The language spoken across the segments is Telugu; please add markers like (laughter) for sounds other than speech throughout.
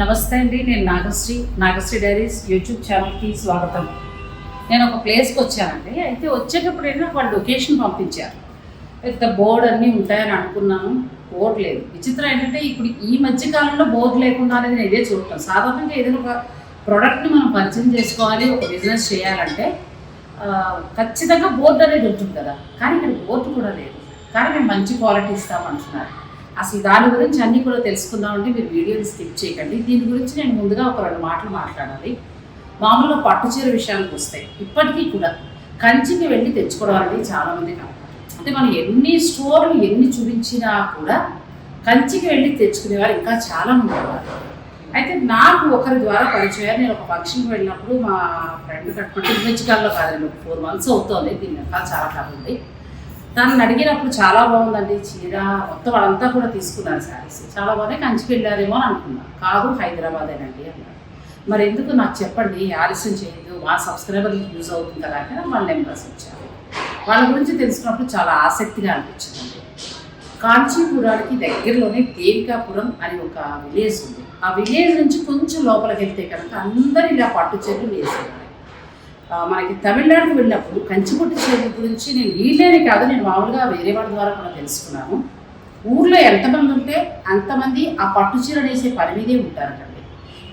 నమస్తే అండి నేను నాగశ్రీ నాగశ్రీ డైరీస్ యూట్యూబ్ ఛానల్కి స్వాగతం. నేను ఒక ప్లేస్కి వచ్చానండి అయితే వచ్చేటప్పుడు ఏంటంటే వాళ్ళు లొకేషన్ పంపించారు. పెద్ద బోర్డ్ అన్నీ ఉంటాయని అనుకున్నాను బోర్డు లేదు. విచిత్రం ఏంటంటే ఇప్పుడు ఈ మధ్య కాలంలో బోర్డు లేకుండా అనేది నేను ఇదే చూడటం సాధారణంగా ఏదైనా ఒక ప్రోడక్ట్ని మనం పరిచయం చేసుకోవాలి ఒక బిజినెస్ చేయాలంటే ఖచ్చితంగా బోర్డు అనేది ఉంటుంది కదా. కానీ ఇక్కడ బోర్డు కూడా లేదు. కానీ మేము మంచి క్వాలిటీ ఇస్తామంటున్నారు అసలు దాని గురించి అన్నీ కూడా తెలుసుకుందామంటే మీరు వీడియోని స్కిప్ చేయకండి. దీని గురించి నేను ముందుగా ఒక రెండు మాటలు మాట్లాడాలి. మామూలుగా పట్టుచీర విషయాలకు వస్తాయి ఇప్పటికీ కూడా కంచికి వెళ్ళి తెచ్చుకోవడం అనేది చాలామంది అలవాటు అంటే మనం ఎన్ని స్టోర్లు ఎన్ని చూపించినా కూడా కంచికి వెళ్ళి తెచ్చుకునే వారు ఇంకా చాలామంది ఉన్నారు. అయితే నాకు ఒకరి ద్వారా పరిచయం నేను ఒక ఫంక్షన్కి వెళ్ళినప్పుడు మా ఫ్రెండ్ కట్టుకుంటే విజ్జికల్లో కాదండి ఫోర్ మంత్స్ అవుతుంది. దీని వెనకాల చాలా కాదు దాన్ని అడిగినప్పుడు చాలా బాగుందండి చీర. మొత్తం వాళ్ళంతా కూడా తీసుకున్నారు శారీస్. చాలా బాగా కంచి వెళ్ళారేమో అని అనుకున్నాను కాదు హైదరాబాదేనండి అన్నారు. మరి ఎందుకు నాకు చెప్పండి? ఆలస్యం చేయదు. మా సబ్స్క్రైబర్లు యూజ్ అవుతుంది కదా అని వాళ్ళు నెంబర్స్ వచ్చారు వాళ్ళ గురించి తెలుసుకున్నప్పుడు చాలా ఆసక్తిగా అనిపించింది కాంచీపురానికి దగ్గరలోనే దేవికాపురం అని ఒక విలేజ్ ఉంది. ఆ విలేజ్ నుంచి కొంచెం లోపలికి వెళ్తే కనుక అందరు ఇలా పట్టు చెట్లు వేసేవారు. మనకి తమిళనాడుకు వెళ్ళినప్పుడు కంచిపొట్టు చీరల గురించి నేను వీళ్ళేనే కాదు నేను మామూలుగా వేరే వాళ్ళ ద్వారా కూడా తెలుసుకున్నాను. ఊర్లో ఎంతమంది ఉంటే అంతమంది ఆ పట్టు చీర వేసే పని మీదే ఉంటారంటండి.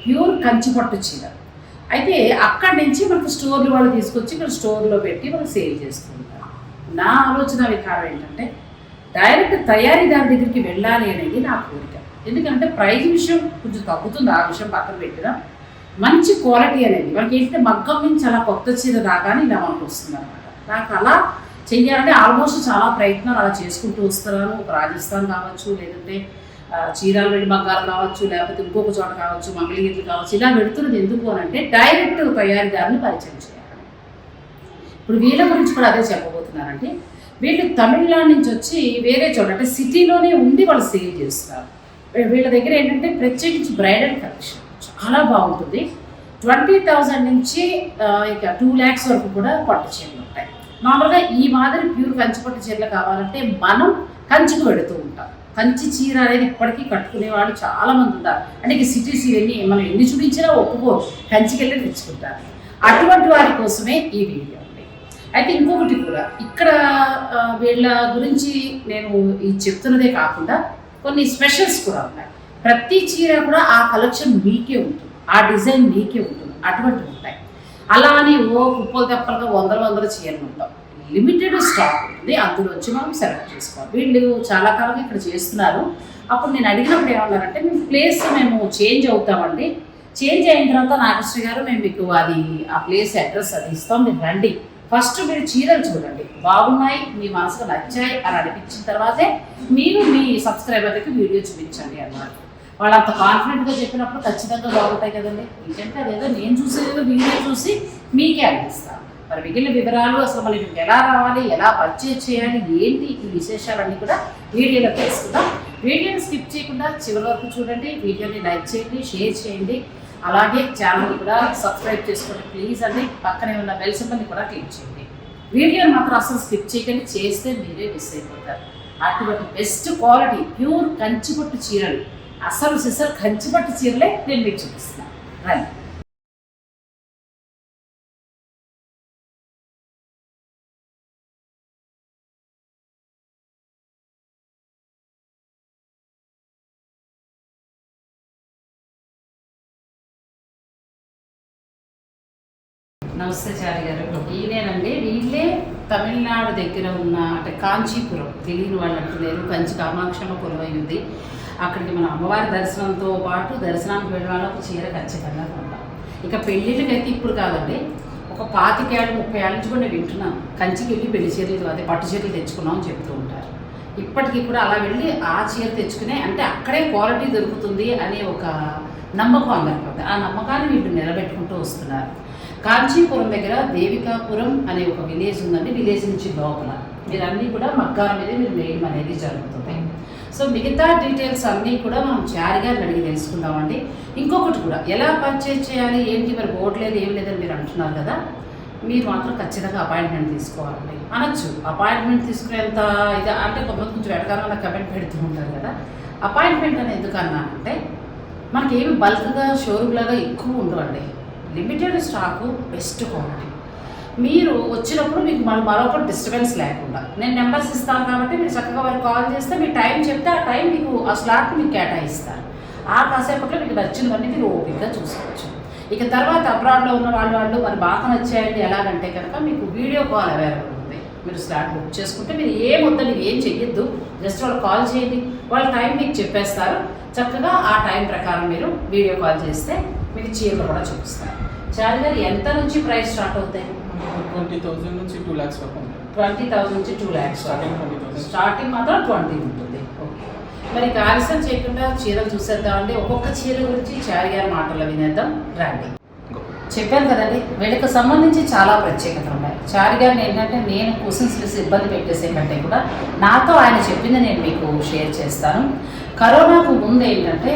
ప్యూర్ కంచిపట్టు చీర. అయితే అక్కడి నుంచి మనకు స్టోర్లు వాళ్ళు తీసుకొచ్చి ఇక్కడ స్టోర్లో పెట్టి మనం సేల్ చేస్తూ ఉంటారు నా ఆలోచన వికారం ఏంటంటే డైరెక్ట్ తయారీదారు దగ్గరికి వెళ్ళాలి అనేది నా కోరిక. ఎందుకంటే ప్రైజ్ విషయం కొంచెం తగ్గుతుంది ఆ విషయం పక్కన పెట్టినా. మంచి క్వాలిటీ అనేది వాళ్ళకి ఏంటంటే మగ్గం నుంచి చాలా కొత్త చీర రాగానే ఇలా మనకు వస్తుంది అనమాట నాకు అలా చెయ్యాలంటే ఆల్మోస్ట్ చాలా ప్రయత్నాలు అలా చేసుకుంటూ వస్తున్నాను. ఒక రాజస్థాన్ కావచ్చు లేదంటే చీరాలు రెండు మగ్గాలు కావచ్చు లేకపోతే ఇంకొక చోట కావచ్చు మంగళగిరిలు కావచ్చు ఇలా పెడుతున్నది ఎందుకు అని అంటే డైరెక్ట్ తయారీదారుని పరిచయం చేయాలి. ఇప్పుడు వీళ్ళ గురించి కూడా అదే చెప్పబోతున్నారంటే వీళ్ళు తమిళనాడు నుంచి వచ్చి వేరే చోట అంటే సిటీలోనే ఉండి వాళ్ళు సేల్ చేస్తారు. వీళ్ళ దగ్గర ఏంటంటే ప్రత్యేకించి బ్రైడల్ కలెక్షన్ చాలా బాగుంటుంది. ట్వంటీ థౌజండ్ నుంచి ఇక టూ ల్యాక్స్ వరకు కూడా పట్టు చీరలు ఉంటాయి. మామూలుగా ఈ మాదిరి ప్యూర్ కంచి పట్టు చీరలు కావాలంటే మనం కంచికి పెడుతూ ఉంటాం. కంచి చీర అనేది ఇప్పటికీ కట్టుకునే వాళ్ళు చాలా మంది అంటే ఇక సిటీస్ ఇవన్నీ మనం ఎన్ని చూపించినా ఒప్పుకో కంచికి వెళ్ళి తెచ్చుకుంటారు. అటువంటి వారి కోసమే ఈ వీడియో అయితే ఇంకొకటి కూడా ఇక్కడ వీళ్ళ గురించి నేను చెప్తున్నదే కాకుండా కొన్ని స్పెషల్స్ కూడా ఉన్నాయి. ప్రతి చీర కూడా ఆ కలెక్షన్ మీకే ఉంటుంది. ఆ డిజైన్ మీకే ఉంటుంది. అటువంటివి ఉంటాయి. అలా అని ఓ కుప్పలు తెప్పలుగా వందల వందల చీరలు ఉంటాం లిమిటెడ్ స్టాక్ ఉంటుంది. అందులోంచి మనం సెలెక్ట్ చేసుకోవాలి. వీళ్ళు చాలా కాలం ఇక్కడ చేస్తున్నారు. అప్పుడు నేను అడిగినప్పుడు ఏమన్నారంటే మేము ప్లేస్ మేము చేంజ్ అవుతామండి. చేంజ్ అయిన తర్వాత నాగశ్రీ గారు మేము మీకు అది ఆ ప్లేస్ అడ్రస్ అది ఇస్తాం. మీరు రండి. ఫస్ట్ మీరు చీరలు చూడండి. బాగున్నాయి మీ మనసుకు నచ్చాయి అని అనిపించిన తర్వాతే మీరు మీ సబ్స్క్రైబర్లకి వీడియో చూపించండి అన్నారు. వాళ్ళు అంత కాన్ఫిడెంట్గా చెప్పినప్పుడు ఖచ్చితంగా బాగుంటాయి కదండి. ఏంటంటే అదేదో నేను చూసేదో వీడియో చూసి మీకే అందిస్తాను మరి మిగిలిన వివరాలు అసలు మళ్ళీ మీకు ఎలా రావాలి ఎలా పర్చేజ్ చేయాలి ఏంటి ఈ విశేషాలన్నీ కూడా వీడియోలో తెలుసుకుందాం. వీడియోని స్కిప్ చేయకుండా చివరి వరకు చూడండి. వీడియోని లైక్ చేయండి షేర్ చేయండి. అలాగే ఛానల్ కూడా సబ్స్క్రైబ్ చేసుకోండి. ప్లీజ్ అని పక్కనే ఉన్న బెల్ సింబల్ని కూడా క్లిక్ చేయండి. వీడియోని మాత్రం అసలు స్కిప్ చేయకండి. చేస్తే మీరే మిస్ అయిపోతారు. అటువంటి బెస్ట్ క్వాలిటీ ప్యూర్ కంచిపొట్టు చీరలు. అసలు సిసలు కంచిపట్టు చీరలే నేను మీకు చూపిస్తున్నాను రండి. నమస్తే చారి గారు. ఈయనండి వీళ్ళే తమిళనాడు దగ్గర ఉన్న అంటే కాంచీపురం తెలియని వాళ్ళు అంటున్నారు. కంచి కామాక్షమ కొలువై ఉంది అక్కడికి మన అమ్మవారి దర్శనంతో పాటు దర్శనానికి వెళ్ళడం ఒక చీర ఖచ్చితంగా కొంటాం. ఇక పెళ్ళిళ్ళకైతే ఇప్పుడు కాదండి ఒక పాతికేళ్ళు ముప్పై ఏళ్ళ నుంచి కూడా నేను వింటున్నాను కంచికి వెళ్ళి పెళ్ళి చీరలు అదే పట్టు చీరలు తెచ్చుకున్నాం అని చెప్తూ ఉంటారు. ఇప్పటికీ కూడా అలా వెళ్ళి ఆ చీర తెచ్చుకునే అంటే అక్కడే క్వాలిటీ దొరుకుతుంది అనే ఒక నమ్మకం అందరికీ ఆ నమ్మకాన్ని వీళ్ళు నిలబెట్టుకుంటూ వస్తున్నారు. కాంచీపురం దగ్గర దేవికాపురం అనే ఒక విలేజ్ ఉందండి విలేజ్ నుంచి లోపల. వీరన్నీ కూడా మగ్గాల మీద మీరు వేయడం అనేది జరుగుతుంది. సో మిగతా డీటెయిల్స్ అన్నీ కూడా మనం చారిగా గారిని అడిగి తెలుసుకుందామండి. ఇంకొకటి కూడా ఎలా పర్చేజ్ చేయాలి ఏంటి మరి బోర్డు లేదు ఏం లేదని మీరు అంటున్నారు కదా మీరు మాత్రం ఖచ్చితంగా అపాయింట్మెంట్ తీసుకోవాలండి. అనొచ్చు అపాయింట్మెంట్ తీసుకునేంత ఇది అంటే కొంత కొంచెం వెటకారంలో కమెంట్ పెడుతూ ఉంటారు కదా. అపాయింట్మెంట్ అని ఎందుకన్నా అంటే మనకి ఏమి బల్క్గా షోరూమ్ లాగా ఎక్కువ ఉండవండి. లిమిటెడ్ స్టాకు బెస్ట్ క్వాలిటీ మీరు వచ్చినప్పుడు మీకు మన మరొకటి డిస్టర్బెన్స్ లేకుండా. నేను నెంబర్స్ ఇస్తాను కాబట్టి మీరు చక్కగా వారికి కాల్ చేస్తే మీ టైం చెప్తే ఆ టైం మీకు ఆ స్లాట్ మీకు కేటాయిస్తారు. ఆ కాసేపట్లో మీకు నచ్చినవన్నీ మీరు ఓపికగా చూసుకోవచ్చు. ఇక తర్వాత అబ్రాడ్లో ఉన్న వాళ్ళు వాళ్ళు మరి బాగా నచ్చాయండి. ఎలాగంటే కనుక మీకు వీడియో కాల్ అవైలబుల్ ఉంది. మీరు స్లాట్ బుక్ చేసుకుంటే మీరు ఏ వద్దని ఏం చెయ్యొద్దు. జస్ట్ వాళ్ళు కాల్ చేయండి. వాళ్ళ టైం మీకు చెప్పేస్తారు. చక్కగా ఆ టైం ప్రకారం మీరు వీడియో కాల్ చేస్తే మీకు చీరలు కూడా చూపిస్తారు. చార్జర్ ఎంత నుంచి ప్రైస్ స్టార్ట్ అవుతాయి? ట్వంటీ థౌసండ్ నుంచి టూ ల్యాక్స్ వరకు ట్వంటీ థౌసండ్ నుంచి two lakhs starting twenty thousand starting మాత్రం ట్వంటీ ఉంటుంది. ఓకే మరి ఆలస్యం చేయకుండా చీరలు చూసేద్దామండి. ఒక్కొక్క చీర గురించి చారి గారి మాటలు వినేద్దాం. రండి. చెప్పాను కదండి వీళ్ళకి సంబంధించి చాలా ప్రత్యేకతలు ఉన్నాయి. చారి గారిని ఏంటంటే నేను క్వశ్చన్స్ ఇబ్బంది పెట్టేసే కంటే కూడా నాతో ఆయన చెప్పింది నేను మీకు షేర్ చేస్తాను. కరోనాకు ముందు ఏంటంటే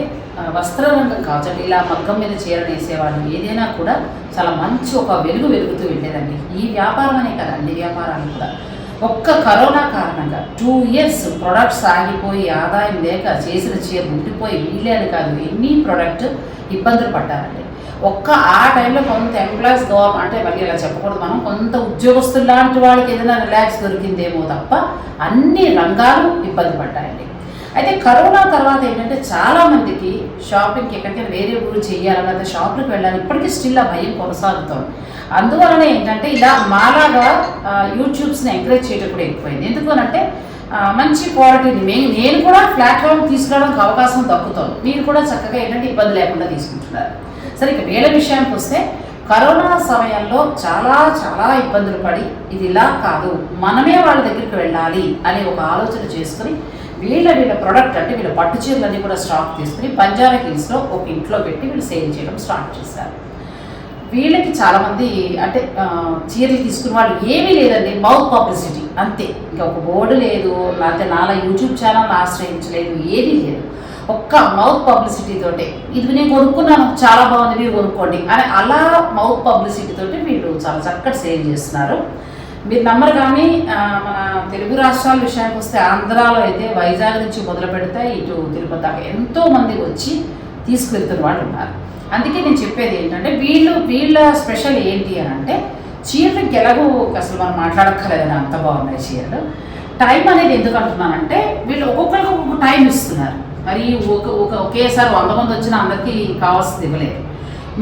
వస్త్రరంగం కావచ్చు ఇలా మగ్గం మీద చీర వేసేవాళ్ళు ఏదైనా కూడా చాలా మంచి ఒక వెలుగు వెలుగుతూ వెళ్ళేదండి. ఈ వ్యాపారం అనే కదా అన్ని వ్యాపారాలు కూడా. ఒక్క కరోనా కారణంగా టూ ఇయర్స్ ప్రొడక్ట్స్ ఆగిపోయి ఆదాయం లేక చేసిన చీర ఉండిపోయి వీళ్ళని అని కాదు ఎన్ని ప్రొడక్ట్ ఇబ్బందులు పడ్డారండి. ఒక్క ఆ టైంలో కొంత ఎంప్లాయీస్ గవర్నమెంట్ అంటే మళ్ళీ ఇలా చెప్పకూడదు మనం కొంత ఉద్యోగస్తులు లాంటి వాళ్ళకి ఏదైనా రిలాక్స్ దొరికిందేమో తప్ప అన్ని రంగాలు ఇబ్బంది పడ్డాయండి. అయితే కరోనా తర్వాత ఏంటంటే చాలా మందికి షాపింగ్కి ఎక్కడికైనా వేరే ఊరు చేయాలన్నా లేదా షాపులకు వెళ్ళాలి ఇప్పటికీ స్టిల్ ఆ భయం కొనసాగుతోంది. అందువలన ఏంటంటే ఇలా మాలాగా యూట్యూబ్స్ని ఎంకరేజ్ చేయడం కూడా ఎక్కువైంది. ఎందుకు అంటే మంచి క్వాలిటీని మేము నేను కూడా ప్లాట్ఫామ్ తీసుకురావడానికి అవకాశం దక్కుతోంది. మీరు కూడా చక్కగా ఏంటంటే ఇబ్బంది లేకుండా తీసుకుంటున్నారు. సరే ఇక వేల విషయానికి వస్తే కరోనా సమయంలో చాలా చాలా ఇబ్బందులు పడి ఇది ఇలా కాదు మనమే వాళ్ళ దగ్గరికి వెళ్ళాలి అనే ఒక ఆలోచన చేసుకుని వీళ్ళ వీళ్ళ ప్రొడక్ట్ అంటే వీళ్ళ పట్టు చీరలన్నీ కూడా స్టాక్ తీసుకుని బంజారా హిల్స్లో ఒక ఇంట్లో పెట్టి వీళ్ళు సేల్ చేయడం స్టార్ట్ చేశారు. వీళ్ళకి చాలామంది అంటే చీరలు తీసుకున్న వాళ్ళు ఏమీ లేదండి మౌత్ పబ్లిసిటీ అంతే. ఇంకా ఒక బోర్డు లేదు లేకపోతే నాలా యూట్యూబ్ ఛానల్ ఆశ్రయించలేదు ఏది లేదు. ఒక్క మౌత్ పబ్లిసిటీ తోటే. ఇది నేను కొనుక్కున్నాను చాలా బాగుంది మీరు కొనుక్కోండి అని అలా మౌత్ పబ్లిసిటీ తోటి వీళ్ళు చాలా చక్కటి సేల్ చేస్తున్నారు. మీరు నమ్మరు కానీ మన తెలుగు రాష్ట్రాల విషయానికి వస్తే ఆంధ్రాలో అయితే వైజాగ్ నుంచి మొదలు పెడితే ఇటు తిరుపతి దాకా ఎంతో మంది వచ్చి తీసుకెళ్తున్న వాళ్ళు ఉన్నారు. అందుకే నేను చెప్పేది ఏంటంటే వీళ్ళు వీళ్ళ స్పెషల్ ఏంటి అని అంటే చీరలకు ఎలాగో అసలు మనం మాట్లాడక్కర్లేదని అంత బాగున్నాయి చీరలు. టైం అనేది ఎందుకు అంటున్నానంటే వీళ్ళు ఒక్కొక్కరికి ఒక్కొక్క టైం ఇస్తున్నారు. మరి ఒక ఒక ఒకేసారి వంద మంది వచ్చినా అందరికీ కావాల్సింది ఇవ్వలేదు.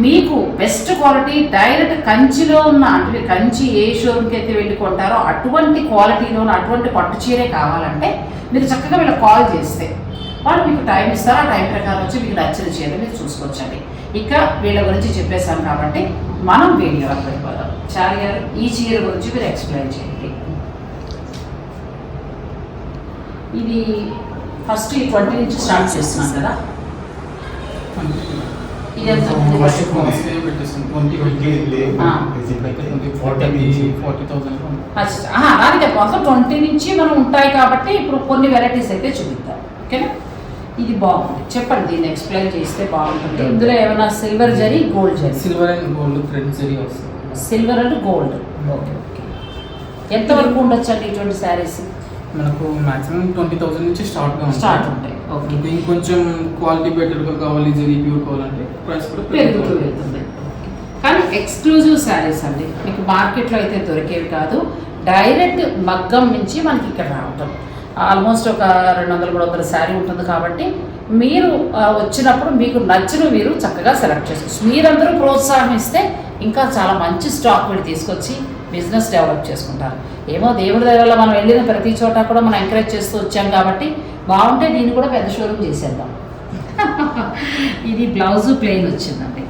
మీకు బెస్ట్ క్వాలిటీ డైరెక్ట్ కంచిలో ఉన్న అంటే కంచి ఏ షోరూమ్కి అయితే వెళ్ళి కొంటారో అటువంటి క్వాలిటీలో అటువంటి పట్టు చీరే కావాలంటే మీరు చక్కగా వీళ్ళకి కాల్ చేస్తే వాళ్ళు మీకు టైం ఇస్తారు. ఆ టైం ప్రకారం వచ్చి మీకు నచ్చిన చీర మీరు చూసుకోవచ్చండి. ఇక వీళ్ళ గురించి చెప్పేశాం కాబట్టి మనం వీడియోకి వెళ్ళిపోదాం చారి గారు ఈ చీర గురించి మీరు ఎక్స్ప్లెయిన్ చేయండి. ఇది ఫస్ట్ ఈ ట్వంటీ నుంచి స్టార్ట్ చేస్తున్నాం కదా. ట్వంటీ అలాగే నుంచి మనం ఉంటాయి కాబట్టి ఇప్పుడు కొన్ని వెరైటీస్ అయితే చూపిద్దాం. ఓకేనా? ఇది బాగుంది. చెప్పండి దీన్ని ఎక్స్ప్లెయిన్ చేస్తే బాగుంటుంది. ఇందులో ఏమైనా silver zari gold zari? Silver and gold thread zari వస్తుంది. Silver and gold okay okay. ఎంతవరకు ఉండొచ్చు అండి ఇటువంటి శారీస్ మనకు మాక్సిమం ట్వంటీ థౌసండ్ నుంచి స్టార్ట్గా స్టార్ట్ ఉంటాయి. ఓకే ఇంకా ఇంకొంచెం క్వాలిటీ బెటర్గా కావాలి జరీ ప్యూర్ కావాలంటే ప్రైస్ కూడా పెరుగుతూ పెరుగుతుంది వెళ్తుంది. కానీ ఎక్స్క్లూజివ్ శారీస్ అండి. మీకు మార్కెట్లో అయితే దొరికేవి కాదు. డైరెక్ట్ మగ్గం నుంచి మనకి ఇక్కడ రావటం. ఆల్మోస్ట్ ఒక రెండు వందల మూడు వందల శారీ ఉంటుంది కాబట్టి మీరు వచ్చినప్పుడు మీకు నచ్చిన మీరు చక్కగా సెలెక్ట్ చేసుకోవచ్చు. మీరందరూ ప్రోత్సాహం ఇస్తే ఇంకా చాలా మంచి స్టాక్ మీరు తీసుకొచ్చి బిజినెస్ డెవలప్ చేసుకుంటారు. ఏమో దేవుడి వల్ల మనం వెళ్ళిన ప్రతి చోట కూడా మనం ఎంకరేజ్ చేస్తూ వచ్చాం కాబట్టి బాగుంటే దీన్ని కూడా పెద్ద షోరూమ్ చేసేద్దాం. (laughs) ఇది బ్లౌజు ప్లెయిన్ వచ్చిందండి.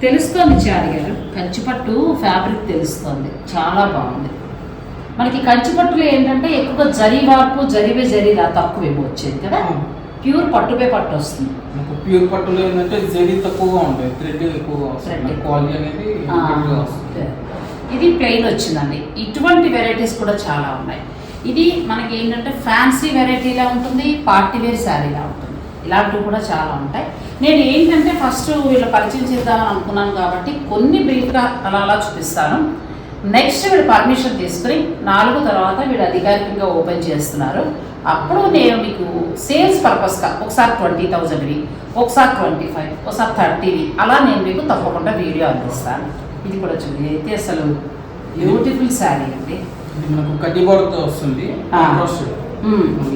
తెలుస్తోంది చారి గారు. కంచిపట్టు ఫ్యాబ్రిక్ తెలుస్తోంది. చాలా బాగుంది. మనకి కంచిపట్టులో ఏంటంటే ఎక్కువగా జరీ వార్పు జరివే జరీలా తక్కువ ఏమో వచ్చేది కదా? ప్యూర్ పట్టుపై పట్టు వస్తుంది. ప్యూర్ పట్టులో ఏంటంటే జరీ తక్కువగా ఉంటాయి. థ్రెడ్ ఎక్కువగా. వస్తుంది. క్వాలిటీ అనేది ఇది ప్లెయిన్ వచ్చిందండి. ఇటువంటి వెరైటీస్ కూడా చాలా ఉన్నాయి. ఇది మనకి ఏంటంటే ఫ్యాన్సీ వెరైటీలా ఉంటుంది పార్టీ వేర్ శారీలా ఉంటుంది. ఇలాంటివి కూడా చాలా ఉంటాయి. నేను ఏంటంటే ఫస్ట్ వీళ్ళు పరిచయం చేద్దామని అనుకున్నాను కాబట్టి కొన్ని బ్రీఫ్గా అలా అలా చూపిస్తాను. నెక్స్ట్ వీళ్ళు పర్మిషన్ తీసుకుని నాలుగు తర్వాత వీళ్ళు అధికారికంగా ఓపెన్ చేస్తున్నారు. అప్పుడు నేను మీకు సేల్స్ పర్పస్గా ఒకసారి ట్వంటీ థౌజండ్వి ఒకసారి ట్వంటీ ఫైవ్ ఒకసారి థర్టీవి అలా నేను మీకు తప్పకుండా వీడియో అందిస్తాను. ఇది కూడా చూడండి. అయితే అసలు బ్యూటిఫుల్ శారీ అండి. మనకు కడ్డీ బార్డర్తో వస్తుంది. కాంట్రాస్ట్.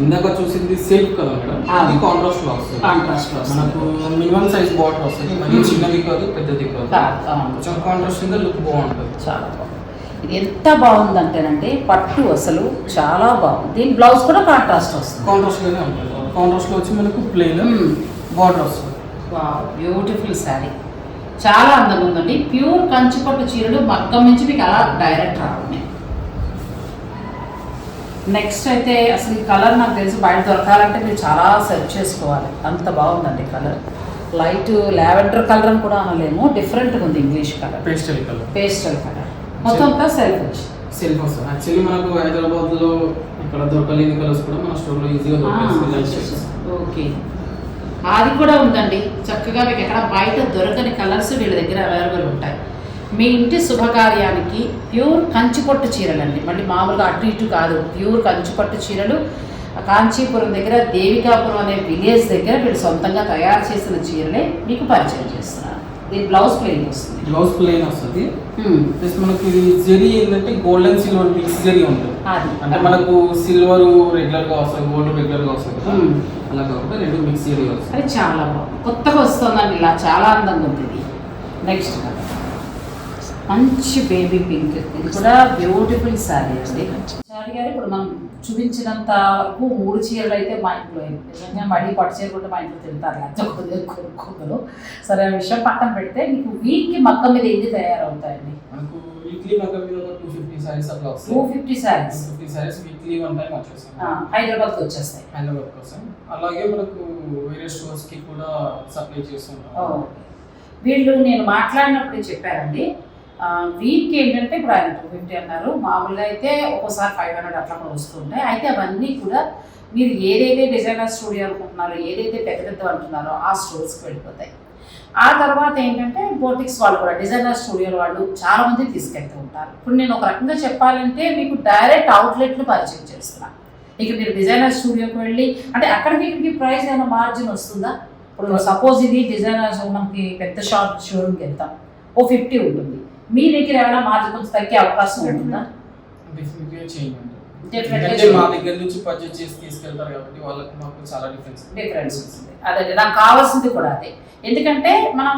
ఇందాక చూసింది సిల్క్ కదా మేడం. ఇది కాంట్రాస్ట్లో వస్తుంది. Contrast లో. మనకు మినిమం సైజ్ బార్డర్ వస్తుంది. మరి. చిన్నది కాదు పెద్దది కాదు. కొంచెం కాంట్రాస్ట్ కింద లుక్ బాగుంటుంది. చాలా బాగుంది. ఇది ఎంత బాగుందంటేనంటే పట్టు అసలు చాలా బాగుంది. దీని బ్లౌజ్ కూడా కాంట్రాస్ట్ వస్తుంది. కాంట్రాస్ట్లోనే ఉంటుంది. కాంట్రాస్ట్లో వచ్చి మనకు ప్లెయిన్. బార్డర్ వస్తుంది. బ్యూటిఫుల్ శారీ చాలా అందంగా ఉందండి ప్యూర్ కంచిపట్టు చీరలు మగ్గం నుంచి మీకు అలా డైరెక్ట్ రావడమే. నెక్స్ట్ అయితే అసలు ఈ కలర్ నాకు తెలిసి బయట దొరకాలంటే మీరు చాలా సెర్చ్ చేసుకోవాలి. అంత బాగుందండి కలర్. లైట్ లావెండర్ కలర్ అని కూడా అనలేము డిఫరెంట్గా ఉంది English colour. Pastel colour. Pastel colour. మొత్తం అంతా సెల్ఫ్ వచ్చింది సెల్ఫ్ వస్తుంది. యాక్చువల్లీ మనకు హైదరాబాద్లో ఇక్కడ దొరకలేని కలర్స్ కూడా మన స్టోర్లో ఈజీగా షేడ్స్ ఓకే అది కూడా ఉందండి. చక్కగా మీకు ఎక్కడ బయట దొరకని కలర్స్ వీళ్ళ దగ్గర అవైలబుల్ ఉంటాయి. మీ ఇంటి శుభకార్యానికి ప్యూర్ కంచిపట్టు చీరలండి. మళ్ళీ మామూలుగా అటు ఇటు కాదు. ప్యూర్ కంచిపట్టు చీరలు. కాంచీపురం దగ్గర దేవికాపురం అనే విలేజ్ దగ్గర వీళ్ళు సొంతంగా తయారు చేసిన చీరలే మీకు పరిచయం చేస్తున్నారు. దీని బ్లౌజ్ ప్లెయిన్ వస్తుంది. బ్లౌజ్ ప్లెయిన్ వస్తుంది. హ్మ్. ప్లస్ మనకు ఇది జెరీ ఏంటంటే గోల్డెన్ సిల్వర్ మిక్స్ జెరీ ఉంటుంది. అది. అంటే మనకు సిల్వర్ రెగ్యులర్గా వస్తుంది గోల్డ్ రెగ్యులర్గా వస్తుంది. అలా కాకుండా రెండు మిక్స్ జెరీ వస్తుంది. అది చాలా బాగుంది. కొత్తగా వస్తుందండి ఇలా చాలా అందంగా ఉంది ఇది. నెక్స్ట్ మంచి బేబీ పింక్ ఇది కూడా బ్యూటిఫుల్ శారీ అండి. శారీ గారు ఇప్పుడు మనం చూపించినంత వరకు మూడు చీరలు అయితే మా ఇంట్లో నిజంగా మళ్ళీ పట్టు చీర కూడా మా ఇంట్లో తింటారు. లేకపోతే సరే ఆ విషయం పక్కన పెడితే మీకు వీక్కి మక్క మీద ఎన్ని తయారవుతాయండి? మనకు వీక్లీ మగ్గ మీద ఒక టూ ఫిఫ్టీ సారీస్ అట్లా two fifty saris fifty saris weekly one time వచ్చేస్తాయి. హైదరాబాద్కి వచ్చేస్తాయి. హైదరాబాద్ కోసం అలాగే మనకు వేరే స్టోర్స్కి కూడా సప్లై. చేస్తుంటాం. వీళ్ళు నేను మాట్లాడినప్పుడు చెప్పారండి వీక్ ఏంటంటే ఇప్పుడు ఆయన టూ ఫిఫ్టీ అన్నారు. మామూలుగా అయితే ఒక్కోసారి ఫైవ్ హండ్రెడ్ అట్లా కూడా వస్తుంటాయి అయితే అవన్నీ కూడా మీరు ఏదైతే డిజైనర్ స్టూడియో అనుకుంటున్నారో ఏదైతే పెద్ద పెద్ద అంటున్నారో ఆ స్టోర్స్కి వెళ్ళిపోతాయి. ఆ తర్వాత ఏంటంటే బోటిక్స్ వాళ్ళు కూడా డిజైనర్ స్టూడియో వాళ్ళు చాలా మంది తీసుకెళ్తూ ఉంటారు. ఇప్పుడు నేను ఒక రకంగా చెప్పాలంటే మీకు డైరెక్ట్ అవుట్లెట్లు పరిచయం చేస్తున్నాను ఇక మీరు డిజైనర్ స్టూడియోకి వెళ్ళి అంటే అక్కడికి ఇక్కడికి ప్రైస్ ఏమైనా మార్జిన్ వస్తుందా? ఇప్పుడు సపోజ్ ఇది డిజైనర్ మనకి పెద్ద షాప్ షోరూమ్కి వెళ్తాం. ఓ ఫిఫ్టీ ఉంటుంది. మీ దగ్గర ఏమైనా మార్జిన్ కొంచెం తగ్గే అవకాశం ఉంటుందా. మా దగ్గర నుంచి పర్చేజ్ చేసి తీసుకెళ్తారు కాబట్టి వాళ్ళకి మాకు చాలా డిఫరెన్స్ డిఫరెన్స్ ఉంటుంది అదే నాకు కావాల్సింది కూడా అదే. ఎందుకంటే మనం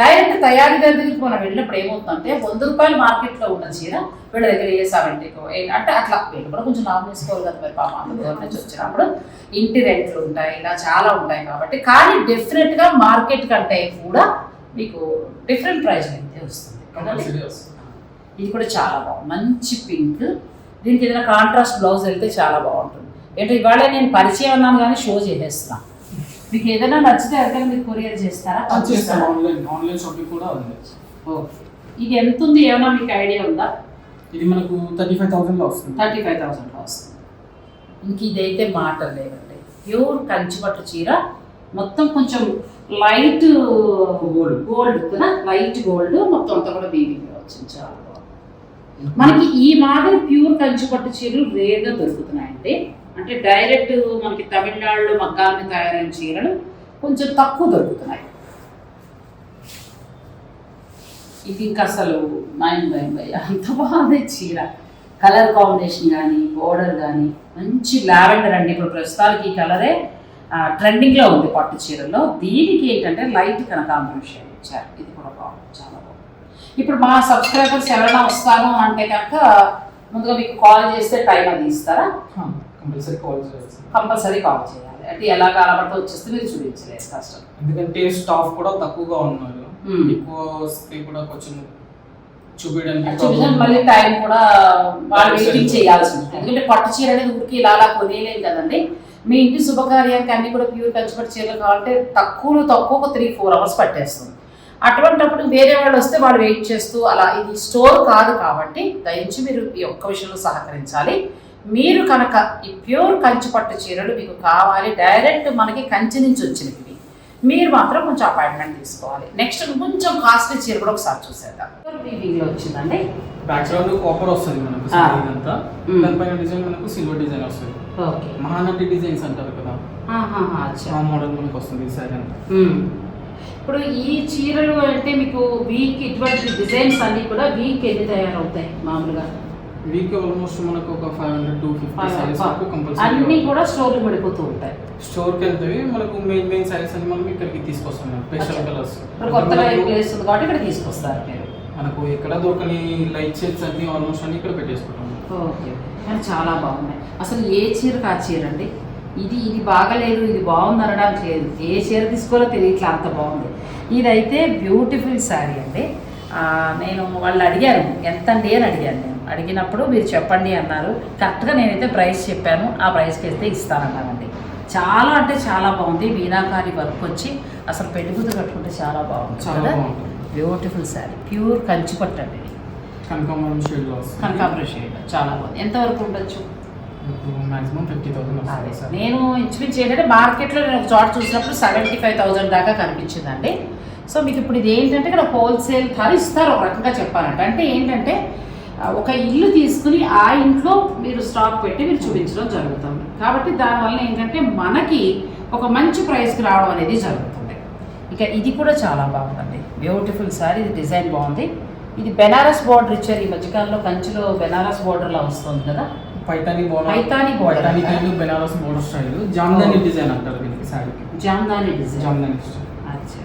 డైరెక్ట్ తయారీదారు దగ్గరికి మనం వెళ్ళినప్పుడు ఏమవుతుందంటే వంద రూపాయలు మార్కెట్లో ఉన్న చీర వీళ్ళ దగ్గర ఏ సెవెంటీకో అంటే అట్లా. వీళ్ళు కూడా కొంచెం లాభం తీసుకోవాలి కదా మరి పాపం. అంత దూరం నుంచి వచ్చినప్పుడు ఇంటి రెంట్లు ఉంటాయి ఇలా చాలా ఉంటాయి కాబట్టి. కానీ డెఫినెట్గా మార్కెట్ కంటే కూడా మీకు డిఫరెంట్ ప్రైస్ కంపల్సరీ వస్తుంది ఇది కూడా చాలా బాగుంది. మంచి పింక్. దీనికి ఏదైనా కాంట్రాస్ట్ బ్లౌజ్ వెళ్తే చాలా బాగుంటుంది. ఏంటంటే ఇవాళ నేను పరిచయం అన్నాను కానీ షో చేసేస్తున్నా. మీకు ఏదైనా నచ్చితే ఎవరికైనా మీరు కొరియర్ చేస్తారా? ఆన్లైన్ ఆన్లైన్ షాపింగ్ కూడా ఉంది. ఓకే. ఇది ఎంత ఉంది? ఏమైనా మీకు ఐడియా ఉందా? ఇది మనకు థర్టీ ఫైవ్ థౌసండ్లో వస్తుంది. థర్టీ ఫైవ్ థౌసండ్లో వస్తుంది. ఇంక ఇదైతే మాట లేదండి. ప్యూర్ కంచిపట్టు చీర. మొత్తం కొంచెం లైట్ Gold. గోల్డ్ కదా? లైట్ గోల్డ్ మొత్తం అంతా కూడా బీబీగా వచ్చింది చాలా మనకి ఈ మాదిరి ప్యూర్ కంచిపట్టు చీరలు రేర్గా దొరుకుతున్నాయండి. అంటే డైరెక్ట్ మనకి తమిళనాడులో మగ్గాల మీద తయారైన చీరలు కొంచెం తక్కువ దొరుకుతున్నాయి. ఇది ఇంకా అసలు మైండ్ బ్లైండ్ అయ్యా అంత బాగుంది చీర. కలర్ కాంబినేషన్ కానీ బోర్డర్ కానీ మంచి లావెండర్ అండి. ఇప్పుడు ప్రస్తుతానికి ఈ కలరే ట్రెండింగ్లో ఉంది పట్టు చీరలో దీనికి ఏంటంటే లైట్ కనకాంబరం షేడ్ ఇచ్చారు. ఇది కూడా బాగుంది చాలా బాగుంది. ఇప్పుడు మా సబ్స్క్రైబర్స్ ఎవరైనా వస్తాను అంటే కనుక ముందుగా మీకు కాల్ చేస్తే టైం అది ఇస్తారా? కంపల్సరీ కాల్ చేయాల్సింది. కంపల్సరీ కాల్ చేయాలి. అంటే ఎలా కనబడితే వచ్చేస్తే మీరు చూపించలేదు కష్టం ఎందుకంటే స్టాఫ్ కూడా తక్కువగా ఉన్నారు. Hmm. ఎక్కువ వస్తే కూడా కొంచెం చూపించడానికి చూపించండి మళ్ళీ టైం కూడా వాళ్ళు వెయిటింగ్ చేయాల్సి ఉంటుంది. ఎందుకంటే పట్టు చీర అనేది ఊరికి ఇలా అలా కొనేయలేం కదండి. మీ ఇంటి శుభకార్యానికి అన్ని కూడా ప్యూర్ కంచిపట్టు చీరలు కావాలంటే తక్కువలో తక్కువ ఒక త్రీ ఫోర్ అవర్స్ పట్టేస్తుంది. అటువంటప్పుడు వేరే వాళ్ళు వస్తే వాళ్ళు వెయిట్ చేస్తూ అలా ఇది స్టోర్ కాదు కాబట్టి దయించి మీరు ఈ ఒక్క విషయంలో సహకరించాలి. మీరు కనుక ఈ ప్యూర్ కంచి పట్టు చీరలు మీకు కావాలి డైరెక్ట్ మనకి కంచి నుంచి వచ్చినవి. మీరు మాత్రం కొంచెం అపాయింట్మెంట్ తీసుకోవాలి. నెక్స్ట్ కొంచెం కాస్ట్లీ చీర కూడా ఒకసారి చూసేద్దాం. వీవింగ్లో వచ్చిందండి? బ్యాక్గ్రౌండ్ కాపర్ వస్తుంది మనకు. ఇదంతా. దానిపైన డిజైన్ మనకు సిల్వర్ డిజైన్ వస్తుంది. ఓకే మహానటి డిజైన్స్ అంటారు కదా. ఆ మోడల్ మనకు వస్తుంది ఈ సారీ అంతా. మ్మ్. ఇప్పుడు ఈ చీరలు అంటే మీకు వీక్ ఇటువంటి డిజైన్స్ అన్నీ కూడా వీక్ ఎన్ని తయారవుతాయి మామూలుగా? వీక్ ఆల్మోస్ట్ మనకు ఒక five hundred two fifty saris వరకు అన్నీ కంపల్సరీ కూడా స్టోర్లు పడిపోతూ ఉంటాయి. స్టోర్కి వెళ్తే మనకు మెయిన్ మెయిన్ సారీస్ అని మనం ఇక్కడికి తీసుకొస్తాం స్పెషల్. కలర్స్ ఈ ప్లేస్ ఉంది కాబట్టి ఇక్కడ తీసుకొస్తారు మీరు. మనకు ఎక్కడ దొరకని లైట్ షేడ్స్ అన్ని ఆల్మోస్ట్ అన్ని ఇక్కడ పెట్టేసుకుంటాం. ఓకే. కానీ చాలా బాగున్నాయి. అసలు ఏ చీరకు ఆ చీర అండి ఇది ఇది బాగలేదు ఇది బాగుంది అనడానికి లేదు. ఏ చీర తీసుకోవాలో తెలియట్లే అంత బాగుంది. ఇదైతే బ్యూటిఫుల్ శారీ అండి. నేను వాళ్ళు అడిగాను ఎంత అండి? అని అడిగాను నేను. అడిగినప్పుడు మీరు చెప్పండి అన్నారు. కరెక్ట్గా నేనైతే ప్రైస్ చెప్పాను. ఆ ప్రైస్కి అయితే ఇస్తానన్నానండి చాలా అంటే చాలా బాగుంది. మీనాకారి వర్క్ వచ్చి అసలు కూతురు కట్టుకుంటే చాలా బాగుంది చాలా బాగుంటుంది. బ్యూటిఫుల్ శారీ ప్యూర్ కంచి పట్టు అండి కనకాంబరం వస్తుంది. కనకాంబరం షేడ్ చాలా బాగుంది. ఎంతవరకు ఉండొచ్చు? మాక్సిమం ఫిఫ్టీ థౌసండ్ నేను ఇంచుమించు ఏంటంటే మార్కెట్లో నేను ఒక చోట చూసినప్పుడు సెవెంటీ ఫైవ్ థౌసండ్ దాకా కనిపించిందండి. సో మీకు ఇప్పుడు ఇది ఏంటంటే ఇక్కడ హోల్సేల్ ధర ఇస్తారు ఒక రకంగా చెప్పాలంటే. అంటే ఏంటంటే ఒక ఇల్లు తీసుకుని ఆ ఇంట్లో మీరు స్టాక్ పెట్టి మీరు చూపించడం జరుగుతుంది. కాబట్టి దానివల్ల ఏంటంటే మనకి ఒక మంచి ప్రైస్కి రావడం అనేది జరుగుతుంది. ఇక ఇది కూడా చాలా బాగుందండి. బ్యూటిఫుల్ సారీ ఇది డిజైన్ బాగుంది. ఇది బెనారస్ బార్డర్ ఇచ్చారు ఈ మధ్యకాలంలో. కంచిలో బెనారస్ బార్డర్లా వస్తుంది కదా? Paithani border Paithani Paithani Benaras border style Jamdani design అంటారు దీనికి శారీకి జామ్దాని డిజైన్ జామ్దాని అచ్చా.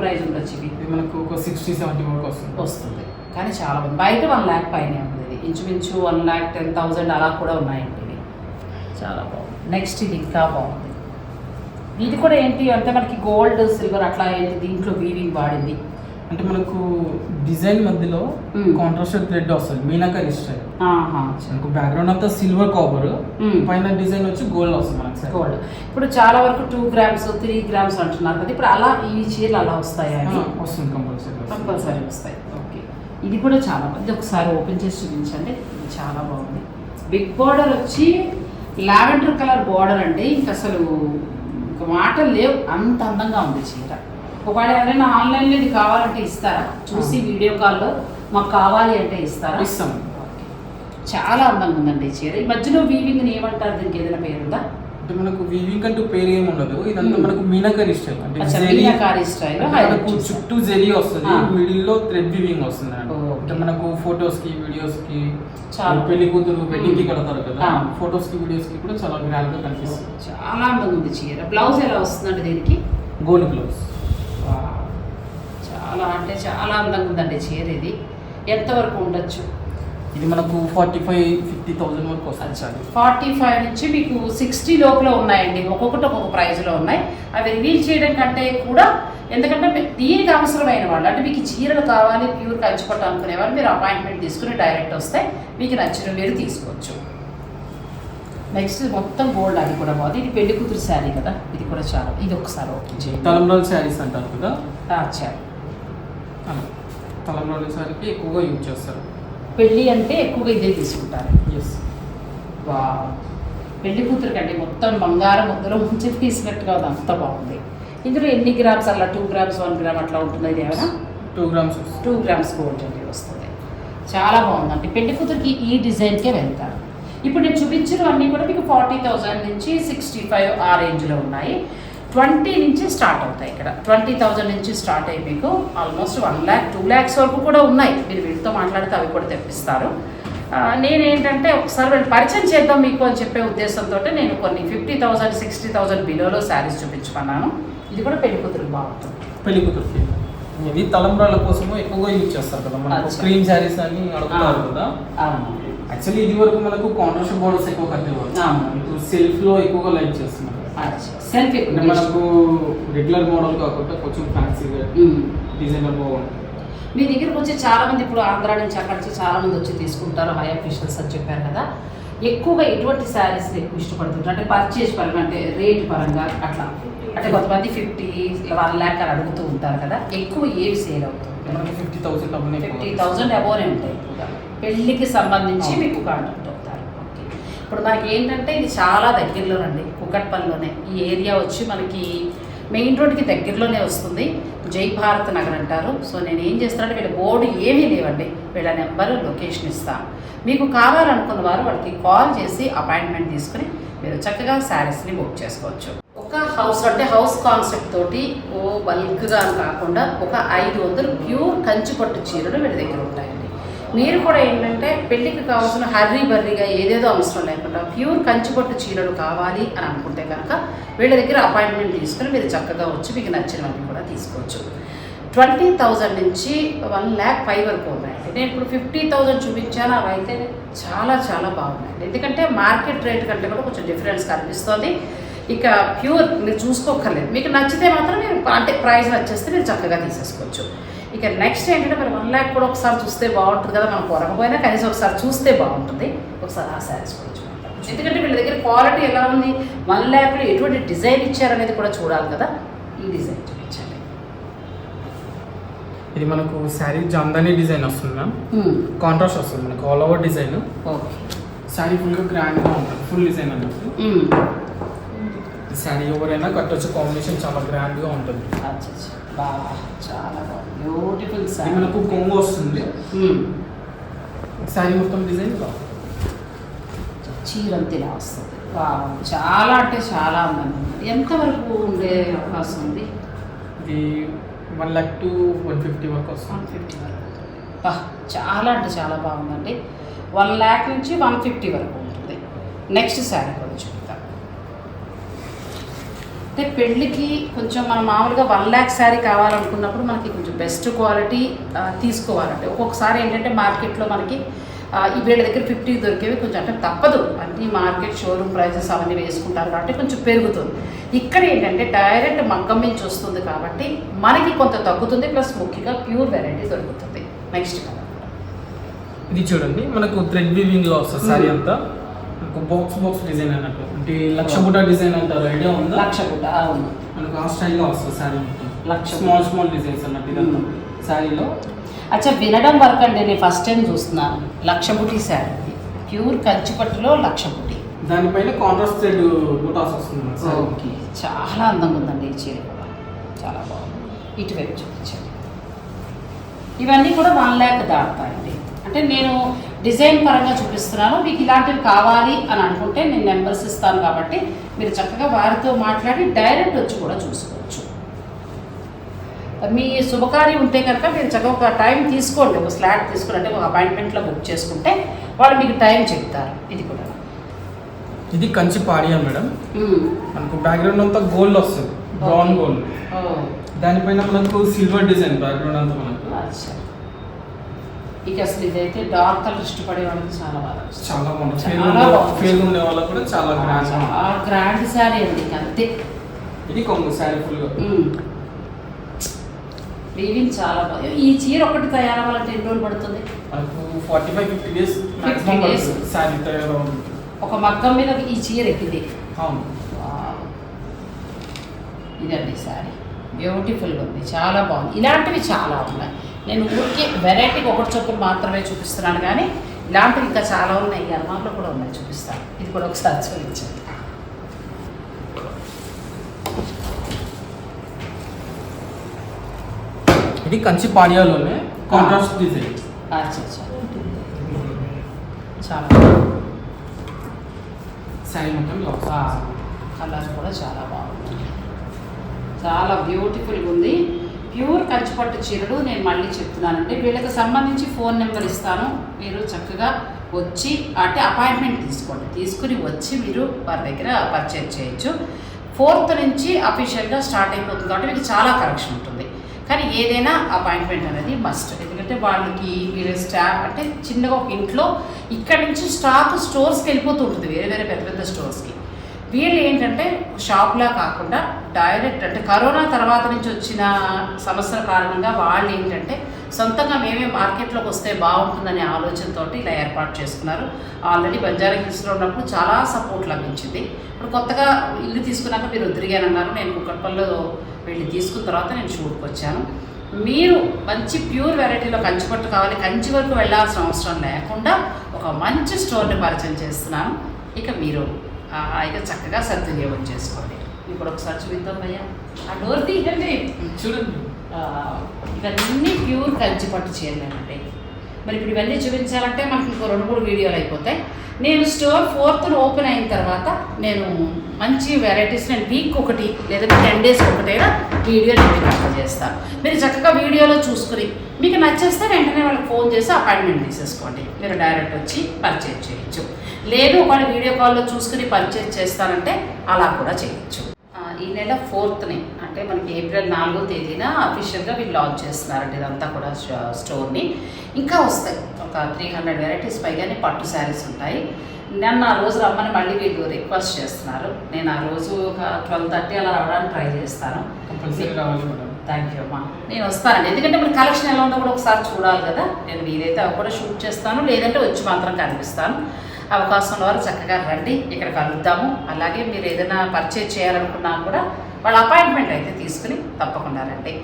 ప్రైస్ ఉండొచ్చు ఇది? మనకు ఒక సిక్స్టీ సెవెంటీ వరకు వస్తుంది. వస్తుంది. కానీ చాలా బాగుంది బయట వన్ ల్యాక్ పైన ఉంది ఇది. ఇంచుమించు వన్ ల్యాక్ టెన్ థౌజండ్ అలా కూడా ఉన్నాయండి ఇవి. చాలా బాగుంది. నెక్స్ట్ ఇది ఇంకా బాగుంది. ఇది కూడా ఏంటి అంటే మనకి గోల్డ్ సిల్వర్ అట్లా ఏంటి దీంట్లో వీవింగ్ వాడింది. అంటే మనకు డిజైన్ మధ్యలో. కాంట్రాస్ట్ థ్రెడ్ వస్తుంది మీనాకరి స్టైల్ మనకు బ్యాక్గ్రౌండ్ అంతా సిల్వర్ కవర్ Hmm. పైన డిజైన్ వచ్చి గోల్డ్ వస్తుంది మనకి సార్ గోల్డ్ ఇప్పుడు చాలా వరకు టూ గ్రామ్స్ త్రీ గ్రామ్స్ అంటున్నారు కదా ఇప్పుడు అలా ఈ చీరలు అలా వస్తాయా వస్తుంది కంపల్సరీ కంపల్సరీ వస్తాయి. ఓకే ఇది కూడా చాలా బాగుంది. ఒకసారి ఓపెన్ చేసి చూపించండి. ఇది చాలా బాగుంది. బిగ్ బార్డర్ వచ్చి లావెండర్ కలర్ బార్డర్ అండి. ఇంకా అసలు ఇంకా మాటలు లేవు. అంత అందంగా ఉంది చీర. ఒకవేళ ఎవరైనా ఆన్లైన్లో ఇది కావాలంటే ఇస్తారా? చూసి వీడియో కాల్లో మాకు కావాలి అంటే ఇస్తారా? ఇస్తాం. చాలా అందంగా ఉందండి ఈ చీర. ఈ మధ్యలో వీవింగ్ ఏమంటారు? దీనికి ఏదైనా పేరుందా? అంటే మనకు వీవింగ్ అంటూ పేరు ఏమి ఉండదు ఇదంతా Hmm. మనకు మీనాకరి స్టైల్ అంటే మీనాకారి స్టైల్ మనకు చుట్టూ జెరీ వస్తుంది Ah. మిడిల్లో థ్రెడ్ వీవింగ్ వస్తుంది. అంటే మనకు ఫొటోస్కి వీడియోస్కి చాలా. పెళ్ళి కూతురు వెడ్డింగ్కి కడతారు కదా Ah. ఫొటోస్కి వీడియోస్కి కూడా చాలా గ్రాండ్గా కనిపిస్తుంది చాలా అందంగా ఉంది చీర బ్లౌజ్ ఎలా వస్తుందండి దీనికి గోల్డ్ బ్లౌజ్. చాలా అంటే చాలా అందంగా ఉందండి చీర ఇది ఎంతవరకు ఉండొచ్చు ఇది మనకు ఫార్టీ ఫైవ్ ఫిఫ్టీ థౌసండ్ వరకు వస్తుంది సార్. ఫార్టీ ఫైవ్ నుంచి మీకు సిక్స్టీ లోపల ఉన్నాయండి. ఒక్కొక్కటి ఒక్కొక్క ప్రైస్లో ఉన్నాయి. అవి రివీల్ చేయడం కంటే కూడా ఎందుకంటే దీనికి అవసరమైన వాళ్ళు అంటే మీకు చీరలు కావాలి ప్యూర్ కంచుకోవటం అనుకునే వాళ్ళు మీరు అపాయింట్మెంట్ తీసుకుని డైరెక్ట్ వస్తే మీకు నచ్చిన మీరు తీసుకోవచ్చు. నెక్స్ట్ మొత్తం గోల్డ్ అది కూడా బాగుంది. ఇది పెళ్ళి కూతురు శారీ కదా? ఇది కూడా చాలా ఇది ఒకసారి ఓకే చేయండి. తలంబ్రాల శారీస్ అంటారు కదా? అలా తలంబ్రాల శారీకి ఎక్కువగా యూజ్ చేస్తారు. పెళ్ళి అంటే ఎక్కువగా ఇదే తీసుకుంటారు. ఎస్ వా పెళ్ళి కూతురు కంటే మొత్తం బంగారం ముద్దలో ముంచి తీసినట్టుగా ఉంది అంత బాగుంది. ఇందులో ఎన్ని గ్రామ్స్ అలా? టూ గ్రామ్స్ వన్ గ్రామ్ అట్లా ఉంటుంది ఇది ఏమైనా? Two grams two grams gold అనేది వస్తుంది. చాలా బాగుందండి పెళ్ళి కూతురికి ఈ డిజైన్కే వెళ్తారు. ఇప్పుడు నేను చూపించిన అన్నీ కూడా మీకు ఫార్టీ థౌజండ్ నుంచి సిక్స్టీ ఫైవ్ ఆ రేంజ్లో ఉన్నాయి. ట్వంటీ నుంచి స్టార్ట్ అవుతాయి ఇక్కడ. ట్వంటీ థౌజండ్ నుంచి స్టార్ట్ అయ్యి మీకు almost one lakh two lakhs వరకు కూడా ఉన్నాయి. మీరు వీటితో మాట్లాడితే అవి కూడా తెప్పిస్తారు. నేనేంటంటే ఒకసారి వీళ్ళు పరిచయం చేద్దాం మీకు అని చెప్పే ఉద్దేశంతో నేను కొన్ని ఫిఫ్టీ థౌజండ్ సిక్స్టీ థౌజండ్ బిలోలో శారీస్ చూపించుకున్నాను. ఇది కూడా పెళ్ళి కూతురికి బాగుంటుంది పెళ్ళి కూతురుకి ఇది తలంబ్రాల కోసము ఎక్కువగా యూజ్ చేస్తారు కదా మనకు. క్రీమ్ శారీస్ అని అడుగుతారు. కదా. యాక్చువల్లీ ఇది వరకు మనకు కాంట్రాస్ట్ బోర్డర్స్ ఎక్కువ కట్టేవారు. ఇప్పుడు సెల్ఫ్లో ఎక్కువగా లైక్ చేస్తున్నారు. సెల్ఫీ అంటే మనకు రెగ్యులర్ మోడల్ కాకుండా కొంచెం ఫ్యాన్సీగా డిజైనర్ బాగుంటుంది. మీ దగ్గరకు వచ్చి చాలా మంది ఇప్పుడు ఆంధ్ర నుంచి అక్కడి నుంచి చాలా మంది వచ్చి తీసుకుంటారు హై అఫీషియల్స్ అని చెప్పారు కదా. ఎక్కువగా ఎటువంటి శారీస్ ఎక్కువ ఇష్టపడుతుంటారు? అంటే పర్చేజ్ పరంగా అంటే రేట్ పరంగా అట్లా. అంటే కొంతమంది ఫిఫ్టీ వన్ ల్యాక్ అని అడుగుతూ ఉంటారు కదా. ఎక్కువ ఏవి సేల్ అవుతుంది ఫిఫ్టీ థౌసండ్ ఫిఫ్టీ థౌజండ్ అబోనే ఉంటాయి. పెళ్ళికి సంబంధించి మీకు కాంటాక్ట్ ఇప్పుడు మనకి ఏంటంటే ఇది చాలా దగ్గరలోనండి కుకట్పల్లిలోనే. ఈ ఏరియా వచ్చి మనకి మెయిన్ రోడ్కి దగ్గరలోనే వస్తుంది. జై భారత్ నగర్ అంటారు. సో నేను ఏం చేస్తానంటే వీళ్ళ బోర్డు ఏమీ లేవండి. వీళ్ళ నెంబర్ లొకేషన్ ఇస్తాను మీకు కావాలనుకున్న వారు వాళ్ళకి కాల్ చేసి అపాయింట్మెంట్ తీసుకుని మీరు చక్కగా శారీస్ని బుక్ చేసుకోవచ్చు. ఒక హౌస్ అంటే హౌస్ కాన్సెప్ట్ తోటి ఓ బల్క్గా అని కాకుండా ఒక ఐదు వందలు ప్యూర్ కంచిపట్టు చీరలు వీళ్ళ దగ్గర ఉంటాయి. మీరు కూడా ఏంటంటే పెళ్ళికి కావాల్సిన హర్రీ బర్రీగా ఏదేదో అవసరం లేకుండా ప్యూర్ కంచిపట్టు చీరలు కావాలి అని అనుకుంటే కనుక వీళ్ళ దగ్గర అపాయింట్మెంట్ తీసుకుని మీరు చక్కగా వచ్చి మీకు నచ్చినవన్నీ కూడా తీసుకోవచ్చు. ట్వంటీ థౌజండ్ నుంచి వన్ ల్యాక్ ఫైవ్ వరకు ఉన్నాయండి నేను ఇప్పుడు ఫిఫ్టీ థౌజండ్ చూపించాను అవి అయితే చాలా చాలా బాగున్నాయండి. ఎందుకంటే మార్కెట్ రేట్ కంటే కూడా కొంచెం డిఫరెన్స్ కనిపిస్తుంది. ఇక ప్యూర్ మీరు చూసుకోక్కర్లేదు. మీకు నచ్చితే మాత్రం మీరు అంటే ప్రైస్ నచ్చేస్తే మీరు చక్కగా తీసేసుకోవచ్చు. ఇక నెక్స్ట్ ఏంటంటే మరి వన్ ల్యాక్ కూడా ఒకసారి చూస్తే బాగుంటుంది కదా మనం కొనకపోయినా కనీసం ఒకసారి చూస్తే బాగుంటుంది. ఒకసారి ఆ శారీస్ కూడా చూద్దాం. ఎందుకంటే వీళ్ళ దగ్గర క్వాలిటీ ఎలా ఉంది? వన్ ల్యాక్లో ఎటువంటి డిజైన్ ఇచ్చారనేది కూడా చూడాలి కదా. ఈ డిజైన్ చూపించండి. ఇది మనకు శారీ జామ్దాని డిజైన్ వస్తుంది మ్యామ్ కాంట్రాస్ట్ వస్తుంది మనకు all over design okay sari ఫుల్గా గ్రాండ్గా ఉంటుంది ఫుల్ డిజైన్ అన్నట్టు. శారీ ఎవరైనా కట్టొచ్చు కాంబినేషన్ చాలా గ్రాండ్గా ఉంటుంది. బాగా చాలా బాగుంది. బ్యూటిఫుల్ సారీ మనకు కొంగు వస్తుంది. శారీ మొత్తం డిజైన్ ఇలా. చీరంతిలా వస్తుంది. వావ్, చాలా అంటే చాలా అందంగా ఎంతవరకు ఉండే అవకాశం ఉంది? ఇది one lakh to one fifty వరకు వస్తుంది. వన్ ఫిఫ్టీ వరకు బా చాలా అంటే చాలా బాగుందండి. వన్ ల్యాక్ నుంచి వన్ ఫిఫ్టీ వరకు ఉంటుంది. నెక్స్ట్ శారీ చూద్దాం అంటే పెళ్ళికి కొంచెం మనం మామూలుగా వన్ ల్యాక్ శారీ కావాలనుకున్నప్పుడు మనకి కొంచెం బెస్ట్ క్వాలిటీ తీసుకోవాలంటే. ఒక్కొక్కసారి ఏంటంటే మార్కెట్లో మనకి వీళ్ళ దగ్గర ఫిఫ్టీ దొరికేవి కొంచెం అంటే తప్పదు. అంటే మార్కెట్ షోరూమ్ ప్రైజెస్ అవన్నీ వేసుకుంటారు కాబట్టి కొంచెం పెరుగుతుంది. ఇక్కడ ఏంటంటే డైరెక్ట్ మగ్గం నుంచి వస్తుంది కాబట్టి మనకి కొంత తగ్గుతుంది ప్లస్ ముఖ్యంగా ప్యూర్ వెరైటీ దొరుకుతుంది. Next colour. ఇది చూడండి మనకు థ్రెడ్ వీవింగ్లో వస్తుంది Hmm. అంతా. బాక్స్ బాక్స్ డిజైన్ అన్నట్టు. అంటే లక్ష బుట్ట డిజైన్ అంటారు ఐడియా ఉందా? లక్ష గుడ్డ అవును మనకు ఆ స్టైల్లో వస్తుంది శారీ మొత్తం. లక్ష స్మాల్ స్మాల్ డిజైన్స్ అన్నట్టు ఇదంతా. శారీలో? అచ్చా వినడం వరకు అండి నేను ఫస్ట్ టైం చూస్తున్నాను. లక్ష బుటి శారీ. ప్యూర్ కంచిపట్టులో లక్ష బుటి దానిపైన కాంట్రాస్ట్ థ్రెడ్ బుటాస్ వస్తుంది. ఓకే. చాలా అందంగా ఉందండి ఈ చీర కూడా. చాలా బాగుంది. ఇటువైపు చూపించండి. ఇవన్నీ కూడా వన్ ల్యాక్ దాటుతాయండి. అంటే నేను డిజైన్ పరంగా చూపిస్తున్నాను. మీకు ఇలాంటివి కావాలి అని అనుకుంటే నేను నెంబర్స్ ఇస్తాను కాబట్టి మీరు చక్కగా వారితో మాట్లాడి డైరెక్ట్ వచ్చి కూడా చూసుకోవచ్చు. మీ శుభకార్యం ఉంటే కనుక మీరు చక్కగా ఒక టైం తీసుకోండి. ఒక స్లాట్ తీసుకుని అంటే ఒక అపాయింట్మెంట్లో బుక్ చేసుకుంటే వాళ్ళు మీకు టైం చెప్తారు. ఇది కూడా. ఇది కంచి పాడియా మేడం. మనకు బ్యాక్గ్రౌండ్ అంతా గోల్డ్ వస్తుంది. బ్రౌన్ గోల్డ్ దానిపైన మనకు సిల్వర్ డిజైన్ బ్యాక్గ్రౌండ్ అంతా మనకు. అచ్చా. ఇక అసలు ఇదైతే డార్క్ కలర్ ఇష్టపడే వాళ్ళకి చాలా బాగా. చాలా ఫేల్ బాగుంది. ఫేల్ ఉండే వాళ్ళకి కూడా చాలా గ్రాండ్ గ్రాండ్ శారీ అండి అంతే. ఇది కొంగు శారీ ఫుల్గా వీవింగ్ చాలా బాగా ఈ చీర ఒకటి తయారవ్వాలంటే ఎన్ని రోజులు పడుతుంది? Forty five fifty days 50 maximum days. పడుతుంది శారీ తయారవడానికి ఒక మగ్గం మీద ఈ చీర ఎక్కింది. అవును. ఇదండి శారీ బ్యూటిఫుల్గా ఉంది. చాలా బాగుంది. ఇలాంటివి చాలా ఉన్నాయి. నేను ఊరికి వెరైటీకి ఒకటి చొప్పున మాత్రమే చూపిస్తున్నాను కానీ ఇలాంటివి ఇంకా చాలా ఉన్నాయి. ఈ అల్మార్లో కూడా ఉన్నాయి చూపిస్తాను. ఇది కూడా ఒకసారి చూపించండి. ఇది కంచి పాడియాలోనే కాంట్రాస్ట్ డిజైన్ చాలా శారీ మొత్తం. కలర్ కూడా చాలా బాగుంది చాలా బ్యూటిఫుల్గా ఉంది. ప్యూర్ కంచిపట్టు చీరలు నేను మళ్ళీ చెప్తున్నానండి. వీళ్ళకి సంబంధించి ఫోన్ నెంబర్ ఇస్తాను. మీరు చక్కగా వచ్చి అంటే అపాయింట్మెంట్ తీసుకోండి. తీసుకుని వచ్చి మీరు వారి దగ్గర పర్చేజ్ చేయొచ్చు. ఫోర్త్ నుంచి అఫీషియల్గా స్టార్ట్ అయిపోతుంది కాబట్టి మీకు చాలా కరెక్షన్ ఉంటుంది. కానీ ఏదైనా అపాయింట్మెంట్ అనేది మస్ట్ ఎందుకంటే వాళ్ళకి వీళ్ళ స్టాఫ్ అంటే చిన్నగా ఒక ఇంట్లో ఇక్కడ నుంచి స్టాక్ స్టోర్స్కి వెళ్ళిపోతూ ఉంటుంది. వేరే వేరే పెద్ద పెద్ద స్టోర్స్కి వీళ్ళు ఏంటంటే షాప్లా కాకుండా డైరెక్ట్ అంటే కరోనా తర్వాత నుంచి వచ్చిన సమస్యల కారణంగా వాళ్ళు ఏంటంటే సొంతంగా మేమే మార్కెట్లోకి వస్తే బాగుంటుందనే ఆలోచనతో ఇలా ఏర్పాటు చేసుకున్నారు. ఆల్రెడీ బంజారా హిల్స్లో ఉన్నప్పుడు చాలా సపోర్ట్ లభించింది. ఇప్పుడు కొత్తగా ఇల్లు తీసుకున్నాక మీరు తిరిగానన్నారు నేను కుక్కట్పల్లిలో వెళ్ళి తీసుకున్న తర్వాత నేను షూట్కి వచ్చాను. మీరు మంచి ప్యూర్ వెరైటీలో కంచిపట్టు కావాలి కంచి వరకు వెళ్ళాల్సిన అవసరం లేకుండా ఒక మంచి స్టోర్ని పరిచయం చేస్తున్నాను. ఇక మీరు హాయిగా చక్కగా సద్వినియోగం చేసుకోండి. ఇప్పుడు ఒకసారి చూద్దాం అయ్యా ఆ డోర్ తీయండి. చూడండి. ఇవన్నీ ప్యూర్ కంచి పట్టు చేయాలండి మరి ఇప్పుడు ఇవన్నీ చూపించాలంటే మనకి ఇంకో రెండు మూడు వీడియోలు అయిపోతాయి. నేను స్టోర్ ఫోర్త్ ఓపెన్ అయిన తర్వాత నేను మంచి వెరైటీస్ నేను వీక్ ఒకటి లేదంటే టెన్ డేస్ ఒకటైనా వీడియో నేను అప్లోడ్ చేస్తాను. మీరు చక్కగా వీడియోలో చూసుకుని మీకు నచ్చేస్తే వెంటనే వాళ్ళకి ఫోన్ చేసి అపాయింట్మెంట్ తీసేసుకోండి. మీరు డైరెక్ట్ వచ్చి పర్చేజ్ చేయొచ్చు. లేదు ఒకవేళ వీడియో కాల్లో చూసుకుని పర్చేజ్ చేస్తానంటే అలా కూడా చేయొచ్చు. ఈ నెల ఫోర్త్ని అంటే మనకి ఏప్రిల్ నాలుగో తేదీన అఫీషియల్గా వీళ్ళు లాంచ్ చేస్తున్నారండి ఇదంతా కూడా స్టో- స్టోర్ని ఇంకా వస్తాయి. ఒక త్రీ హండ్రెడ్ వెరైటీస్ పైగానే పట్టు శారీస్ ఉంటాయి. నన్ను ఆ రోజు రమ్మని మళ్ళీ వీళ్ళు రిక్వెస్ట్ చేస్తున్నారు. నేను ఆ రోజు ఒక ట్వెల్వ్ థర్టీ అలా రావడానికి ట్రై చేస్తాను. థ్యాంక్ యూ అమ్మా. నేను వస్తానండి. ఎందుకంటే మరి కలెక్షన్ ఎలా ఉందో కూడా ఒకసారి చూడాలి కదా. నేను వీలైతే అవి కూడా షూట్ చేస్తాను. లేదంటే వచ్చి మాత్రం కనిపిస్తాను. అవకాశం ఉన్న వారు చక్కగా రండి ఇక్కడ కలుద్దాము. అలాగే మీరు ఏదైనా పర్చేజ్ చేయాలనుకున్నా కూడా వాళ్ళ అపాయింట్మెంట్ అయితే తీసుకుని తప్పకుండా రండి.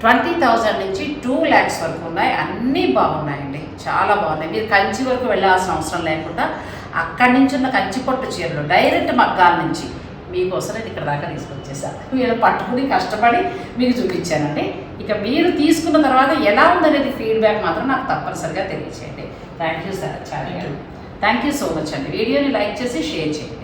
ట్వంటీ థౌజండ్ నుంచి టూ ల్యాక్స్ వరకు ఉన్నాయి. అన్నీ బాగున్నాయండి. చాలా బాగున్నాయి. మీరు కంచి వరకు వెళ్ళాల్సిన అవసరం లేకుండా అక్కడి నుంచి ఉన్న కంచి పట్టు చీరలు డైరెక్ట్ మగ్గాల నుంచి మీకోసం నేను ఇక్కడ దాకా తీసుకొచ్చేసాను మీరు పట్టుకుని కష్టపడి మీకు చూపించానండి. ఇక మీరు తీసుకున్న తర్వాత ఎలా ఉందనేది ఫీడ్బ్యాక్ మాత్రం నాకు తప్పనిసరిగా తెలియచేయండి. థ్యాంక్ యూ సార్ చాలా థ్యాంక్ యూ సో మచ్ అండి వీడియోని లైక్ చేసి షేర్ చేయండి.